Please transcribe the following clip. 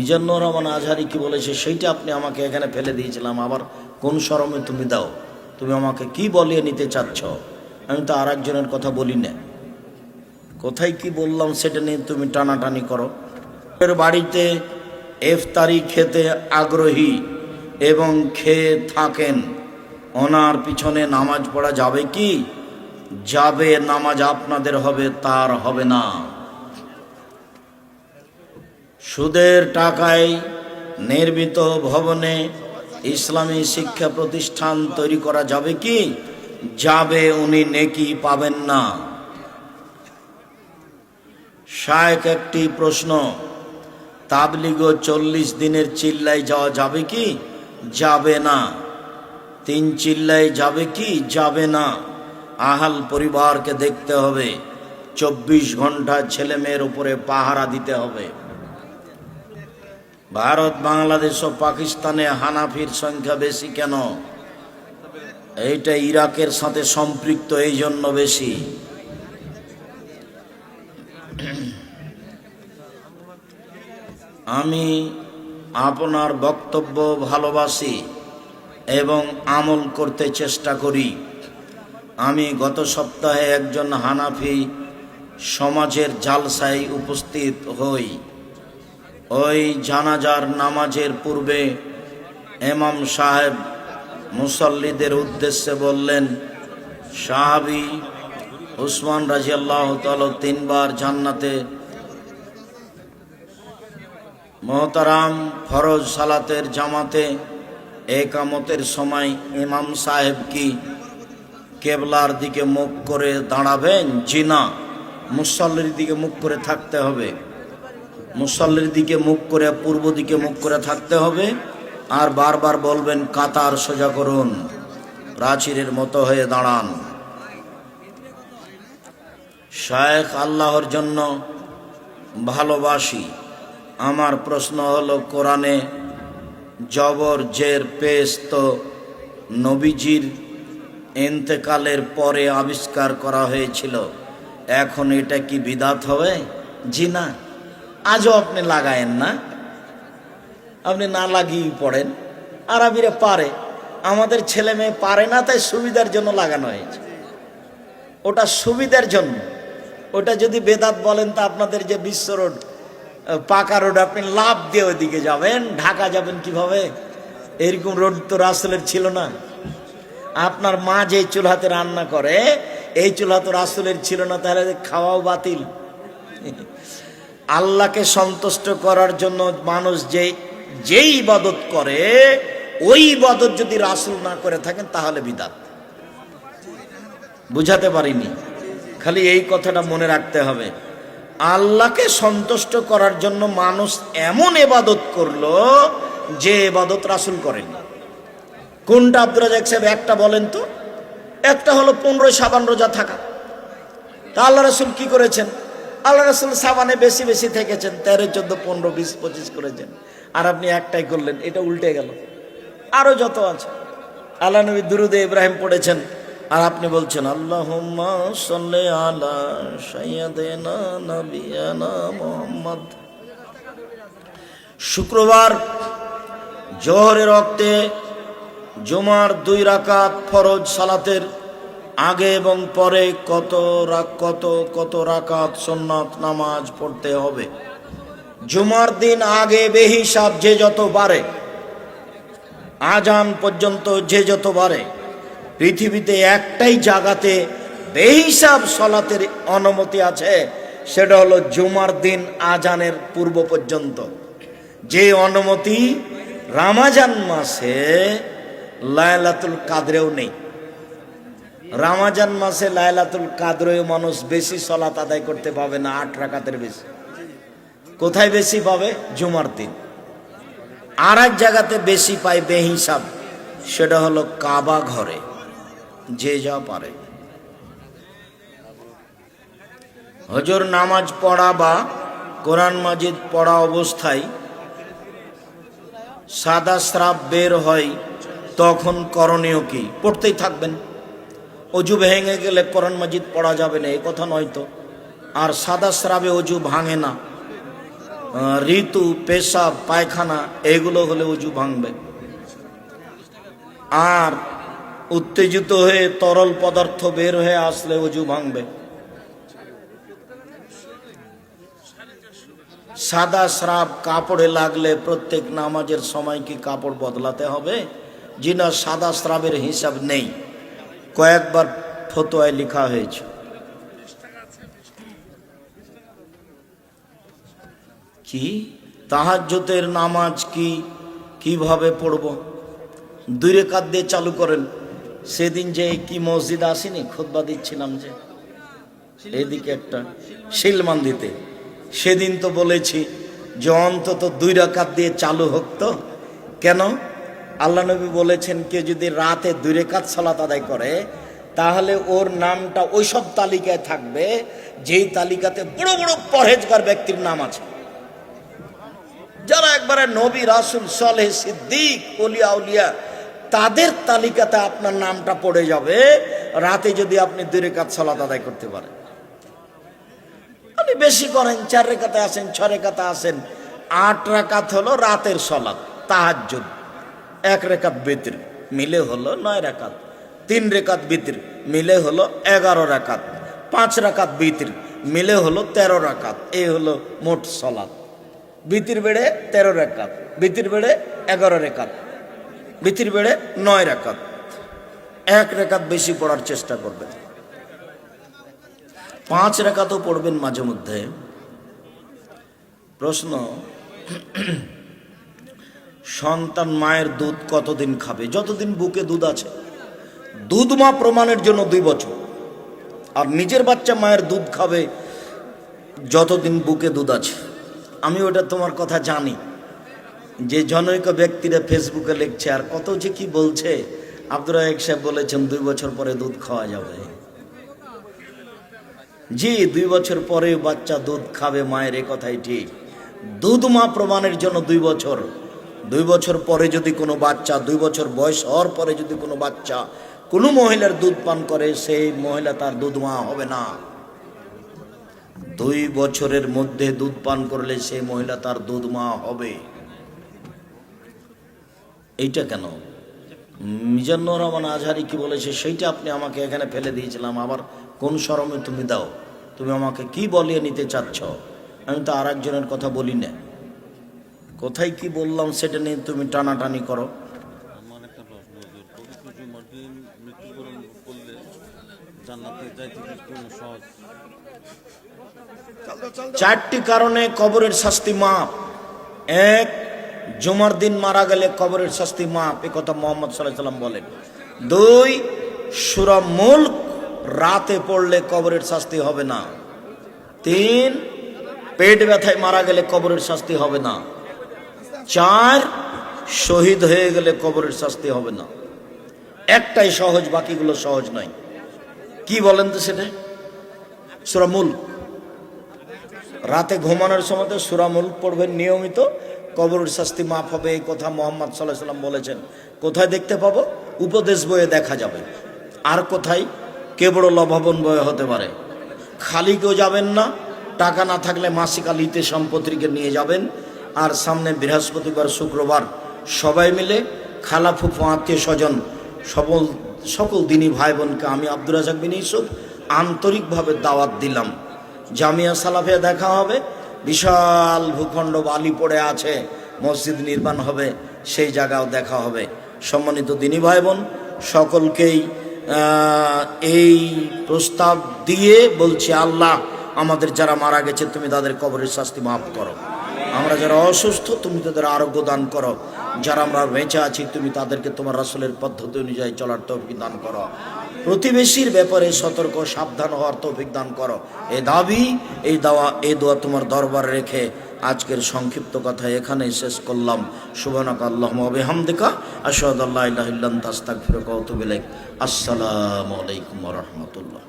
মিজানুর রহমান আজহারি কি বলেছে, সেইটা আপনি আমাকে এখানে ফেলে দিয়েছিলাম। আবার কোন শরমে তুমি দাও, তুমি আমাকে কি বলিয়ে নিতে চাচ্ছ? আমি তো আর একজনের কথা বলি না। কোথায় কি বললাম সেটা নিয়ে তুমি টানাটানি করো। এর বাড়িতে ইফতারি খেতে আগ্রহী এবং খেয়ে থাকেন। ওনার পিছনে নামাজ পড়া যাবে কি? যাবে নামাজ আপনাদের হবে, তার হবে না। সুদের টাকায় নির্মিত ভবনে ইসলামী শিক্ষা প্রতিষ্ঠান তৈরি করা যাবে কি? যাবে উনি নেকি পাবেন না। শায়েক একটি প্রশ্ন। তাবলিগ চল্লিশ দিনের চিল্লায় যাওয়া যাবে কি? যাবে না। তিন চিল্লায় যাবে কি? যাবে না। আহাল পরিবারকে দেখতে হবে। চব্বিশ ঘণ্টা ছেলে মেয়ের উপরে পাহারা দিতে হবে। ভারত, বাংলাদেশ ও পাকিস্তানে হানাফির সংখ্যা বেশি কেন? এইটা ইরাকের সাথে সম্পৃক্ত এই জন্য বেশি। আমি আপনার বক্তব্য ভালোবাসি এবং আমল করতে চেষ্টা করি। আমি গত সপ্তাহে একজন হানাফি সমাজের জালসায় উপস্থিত হই। ওই জানাজার নামাজের পূর্বে এমাম সাহেব মুসল্লিদের উদ্দেশ্যে বললেন, সাহাবি উসমান রাজিয়াল্লাহ তাল তিনবার জান্নাতে মহতারাম ফরজ সালাতের জামাতে একামতের সময় ইমাম সাহেব কি কেবলার দিকে মুখ করে দাঁড়াবেন? জি না। মুসল্লির দিকে মুখ করে থাকতে হবে। মুসল্লির দিকে মুখ করে, পূর্ব দিকে মুখ করে থাকতে হবে। আর বারবার বলবেন, কাতার সোজা করুন। প্রাচীরের মতো হয়ে দাঁড়ান। শায়েখ আল্লাহর জন্য ভালোবাসি। আমার প্রশ্ন হলো, কোরআনে জবর, জের পেশ তো নবীজির এন্তেকালের পরে আবিষ্কার করা হয়েছিল। এখন এটা কি বিদাত হবে? জি না। আজও আপনি লাগায়েন না। আপনি না লাগিয়ে পড়েন। আরবিরা পারে। আমাদের ছেলে মেয়ে পারে না, তাই সুবিধার জন্য লাগানো হয়েছে। ওটা সুবিধার জন্য। ওটা যদি বেদাত বলেন, তা আপনাদের যে বিশ্ব রোড পাকা রোড, আপনি লাভ দিয়ে ওইদিকে যাবেন। ঢাকা যাবেন কীভাবে? এরকম রোড তো রাসেলের ছিল না। আপনার মা যে চুলহাতে রান্না করে, এই চুলহা তো রাসুলের ছিল না, তাহলে খাওয়াও বাতিল। আল্লাহকে সন্তুষ্ট করার জন্য মানুষ যে, যেই ইবাদত করে, ওই ইবাদত যদি রাসুল না করে থাকেন, তাহলে বিদাত। বুঝাতে পারিনি। খালি এই কথাটা মনে রাখতে হবে। আল্লাহকে সন্তুষ্ট করার জন্য মানুষ এমন এবাদত করল যে এবাদত রাসুল করেনি। কোনটা আব্দুল রাজাক সাহেব, একটা বলেন তো? একটা হলো পনেরোই সাবান রোজা থাকা। তা আল্লাহ রাসুল কি করেছেন? আল্লাহ রাসুল সাবানে বেশি বেশি থেকেছেন, তেরো, চোদ্দ, পনেরো, বিশ, পঁচিশ করেছেন। আর আপনি একটাই করলেন, এটা উল্টে গেল। আরও যত আছে। আল্লাহ নবী দুরুদে ইব্রাহিম পড়েছেন, আর আপনি বলছেন আল্লাহ মোহাম্মদ। শুক্রবার জোহরের রক্তে জুমার দুই রাকাত ফরজ সালাতের আগে এবং পরে কত কত কত রাকাত সন্ন্যত নামাজ পড়তে হবে। জুমার দিন আগে বেহিসাব যে যত বাড়ে, আজান পর্যন্ত যে যত বাড়ে, পৃথিবীতে একটাই জায়গাতে বেহিসাব সলাতের অনুমতি আছে, সেটা হলো জুমার দিন আজানের পূর্ব পর্যন্ত। যে অনুমতি রামাজান মাসে লায়লাতুল কাদরেও নেই। রামাজান মাসে লায়লাতুল কাদরেও মানুষ বেশি সলাত আদায় করতে পাবে না, আট রাকাতের বেশি। কোথায় বেশি পাবে? জুমার দিন। আর এক জায়গাতে বেশি পায় বেহিসাব, সেটা হলো কাবা ঘরে, যে যা পারে। হজর নামাজ পড়া বা কোরআন মাজিদ পড়া অবস্থায় সাদা স্রাব বের হয়, তখন করণীয় কি? পড়তেই থাকবেন। অজু ভেঙে গেলে কোরআন মাজিদ পড়া যাবে না এই কথা নয় তো। আর সাদা স্রাবে অজু ভাঙে না। ঋতু, পেশাব, পায়খানা, এগুলো হলে উজু ভাঙবে। আর উত্তেজিত হয়ে তরল পদার্থ বের হয়ে আসলে উজু ভাঙবে। সাদা স্রাব কাপড়ে লাগলে প্রত্যেক নামাজের সময় কি কাপড় বদলাতে হবে? জি না, সাদা স্রাবের হিসাব নেই। কয়েকবার ফতোয়ায় লেখা হয়েছে। কি? তাহাজ্জতের নামাজ কি? কীভাবে পড়ব? দুই রেখাত দিয়ে চালু করেন। সেদিন যে কি মসজিদ আসেনি? খুতবা দিচ্ছিলাম যে। এদিকে একটা শিলমান দিতে। সেদিন তো বলেছি যে অন্তত দুই রাকাত দিয়ে চালু হোক তো। কেন? আল্লাহ নবী বলেছেন কেউ যদি রাতে দুই রেখাত সালাত আদায় করে, তাহলে ওর নামটা ওইসব তালিকায় থাকবে, যেই তালিকাতে বড় বড় পরহেজগার ব্যক্তির নাম আছে। যারা একবারে নবী, রাসুল, সালেহ, সিদ্দিক অলিয়া উলিয়া তাদের তালিকাতে আপনার নামটা পড়ে যাবে, রাতে যদি আপনি দুই রেখাত সালাত আদায় করতে পারেন। আপনি বেশি করেন, চার রেখাতে আসেন ছ রেখাতে আসেন, আট রেখাত হলো রাতের সলাৎ তাহাজ্জুদ। এক রেখাত বিতির মিলে হলো নয় রেখাত। তিন রেখাত বিতির মিলে হলো এগারো রেখাত। পাঁচ রেখাত বিতির মিলে হলো তেরো রেখাত। এই হলো মোট সলাৎ। বিতির বেড়ে তেরো রেখাত, বিতির বেড়ে এগারো রেখাত, বিতির বেড়ে নয় রেখাত। এক রেখাত বেশি পড়ার চেষ্টা করবেন। পাঁচ রেখাতও পড়বেন মাঝে মধ্যে। প্রশ্ন সন্তান মায়ের দুধ কতদিন খাবে? যতদিন বুকে দুধ আছে। দুধ মা প্রমাণের জন্য দুই বছর। আর নিজের বাচ্চা মায়ের দুধ খাবে যতদিন বুকে দুধ আছে। আমি ওটা তোমার কথা জানি। যে জনৈক ব্যক্তিরা ফেসবুকে লিখছে, আর কত যে কি বলছে, আব্দুর রাহেক সাহেব বলেছেন, দুই বছর পরে দুধ খাওয়া যাবে। জি, দুই বছর পরে বাচ্চা দুধ খাবে, মায়ের এ কথাই ঠিক। দুধ মা প্রমাণের জন্য দুই বছর। দুই বছর পরে যদি কোনো বাচ্চা, দুই বছর বয়স হওয়ার পরে যদি কোনো বাচ্চা কোনো মহিলার দুধ পান করে, সেই মহিলা তার দুধ মা হবে না। দুই বছরের মধ্যে দুধ পান করলে সেই মহিলা তার দুধ মা হবে। এইটা কেন? মিজান্নুর রহমান আজহারি কি বলেছে, সেইটা আপনি আমাকে এখানে ফেলে দিয়েছিলাম, আবার কোন শরমে তুমি দাও? তুমি আমাকে কি বলিয়ে নিতে চাচ্ছ? আমি তো আর একজনের কথা বলি না। কোথায় কি বললাম সেটা নিয়ে তুমি টানাটানি করো। চারটি কারণে কবরের শাস্তি মাপ এক জুমার দিন মারা গেলে কবরের শাস্তি মাপ এ কথা মোহাম্মদ সাল্লাম বলেন। দুই সুরা মুল্ক রাতে পড়লে কবরের শাস্তি হবে না। তিন পেট ব্যথায় মারা গেলে কবরের শাস্তি হবে না। চার, শহীদ হয়ে গেলে কবরের শাস্তি হবে না। একটাই সহজ, বাকিগুলো সহজ নয়। কি বলেন তো সেটা? সুরা মুল্ক। রাতে ঘুমানোর সময় তো সুরামুল পড়বেন নিয়মিত। কবরের শাস্তি মাফ হবে, এই কথা মোহাম্মদ সাল্লাহ সাল্লাম বলেছেন। কোথায় দেখতে পাবো? উপদেশ বইয়ে দেখা যাবে। আর কোথায়? কে বড় লভাবন বয়ে হতে পারে। খালি কেউ যাবেন না। টাকা না থাকলে মাসিক আলিতে সম্পত্তিকে নিয়ে যাবেন। আর সামনে বৃহস্পতিবার, শুক্রবার সবাই মিলে খালা ফুফু, আত্মীয় স্বজন সকল সকল দিনই ভাই বোনকে আমি আব্দুর রাজাক বিন ইউসুফ আন্তরিকভাবে দাওয়াত দিলাম। জামিয়া সালাফে দেখা হবে। বিশাল ভূখণ্ড বালি পড়ে আছে। মসজিদ নির্মাণ হবে। সেই জায়গাও দেখা হবে। সম্মানিত দিনী ভাই বোন, সকলকেই এই প্রস্তাব দিয়ে বলছি, আল্লাহ আমাদের যারা মারা গেছে, তুমি তাদের কবরের শাস্তি মাফ করো। আমরা যারা অসুস্থ, তুমি তাদের আরোগ্য দান করো। যারা আমরা বেঁচে আছি, তুমি তাদেরকে তোমার রাসূলের পদ্ধতি অনুযায়ী চলার তৌফিক দান করো। প্রতিবেশীর ব্যাপারে সতর্ক, সাবধান হওয়ার তৌফিক দান করো। এ দাবি, এই দাওয়া, এ দোয়া তোমার দরবার রেখে আজকের সংক্ষিপ্ত কথা এখানেই শেষ করলাম। সুবহানাক আল্লাহুম্মা ওয়া বিহামদিকা, আশহাদু আল্লা ইলাহা ইল্লা আনতা আস্তাগফিরুকা ওয়া আতুবু ইলাইক। আসসালামু আলাইকুম রাহমাতুল্লাহ।